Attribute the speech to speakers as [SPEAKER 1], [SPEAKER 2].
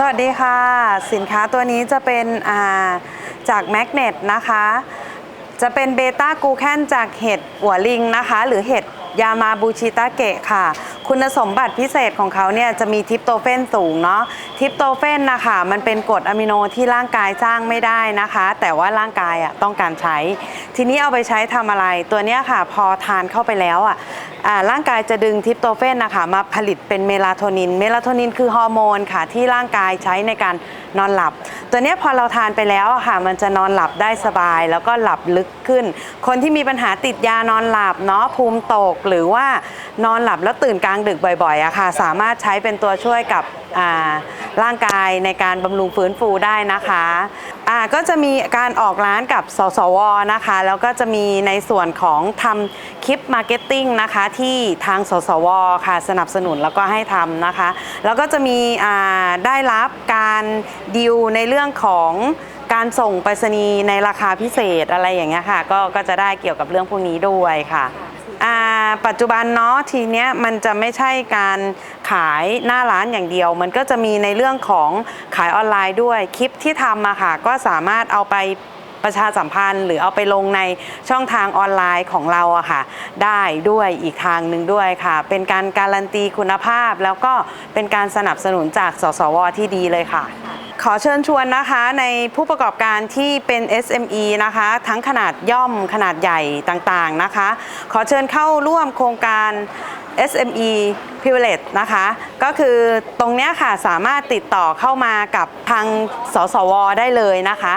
[SPEAKER 1] สวัสดีค่ะ สินค้าตัวนี้จะเป็นาจากแมกเนตนะคะ จะเป็นเบต้ากูแคนจากเห็ดหัวลิงนะคะ หรือเห็ดยามาบูชิตาเกะค่ะ คุณสมบัติพิเศษของเขาเนี่ยจะมีทิปโตเฟนสูงเนาะทิปโตเฟนนะคะมันเป็นกรดอะมิโนที่ร่างกายจ้างไม่ได้นะคะ แต่ว่าร่างกายอะต้องการใช้ ทีนี้เอาไปใช้ทำอะไร ตัวเนี้ยค่ะ พอทานเข้าไปแล้วอะอ่าร่างกายจะดึงทริปโตเฟนนะคะมาผลิตเป็นเมลาโทนิน เมลาโทนินคือฮอร์โมนค่ะที่ร่างกายใช้ในการนอนหลับ ตัวนี้พอเราทานไปแล้วค่ะมันจะนอนหลับได้สบาย แล้วก็หลับลึกขึ้น คนที่มีปัญหาติดยานอนหลับเนาะภูมิตก หรือว่านอนหลับแล้วตื่นกลางดึกบ่อยๆอะค่ะ สามารถใช้เป็นตัวช่วยกับร่างกายในการบำรุงฟื้นฟูได้นะคะก็จะมีการออกร้านกับสสวนะคะ แล้วก็จะมีในส่วนของทำคลิปมาร์เก็ตติ้งนะคะที่ทางสสวค่ะสนับสนุนแล้วก็ให้ทำนะคะ แล้วก็จะมีได้รับการดิวในเรื่องของการส่งไปรษณีย์ในราคาพิเศษอะไรอย่างเงี้ยค่ะก็ก็จะได้เกี่ยวกับเรื่องพวกนี้ด้วยค่ะปัจจุบันเนาะทีเนี้ยมันจะไม่ใช่การขายหน้าร้านอย่างเดียว มันก็จะมีในเรื่องของขายออนไลน์ด้วยคลิปที่ทำอะค่ะก็สามารถเอาไป ประชาสัมพันธ์ หรือเอาไปลงในช่องทางออนไลน์ของเราอะค่ะ ได้ด้วยอีกทางหนึ่งด้วยค่ะ เป็นการการันตีคุณภาพ แล้วก็เป็นการสนับสนุนจากสสวที่ดีเลยค่ะ ขอเชิญชวนนะคะในผู้ประกอบการที่เป็น SME นะคะ ทั้งขนาดย่อมขนาดใหญ่ต่างๆนะคะ ขอเชิญเข้าร่วมโครงการ SME Privilege นะคะ ก็คือตรงนี้ค่ะสามารถติดต่อเข้ามากับทางสสวได้เลยนะคะ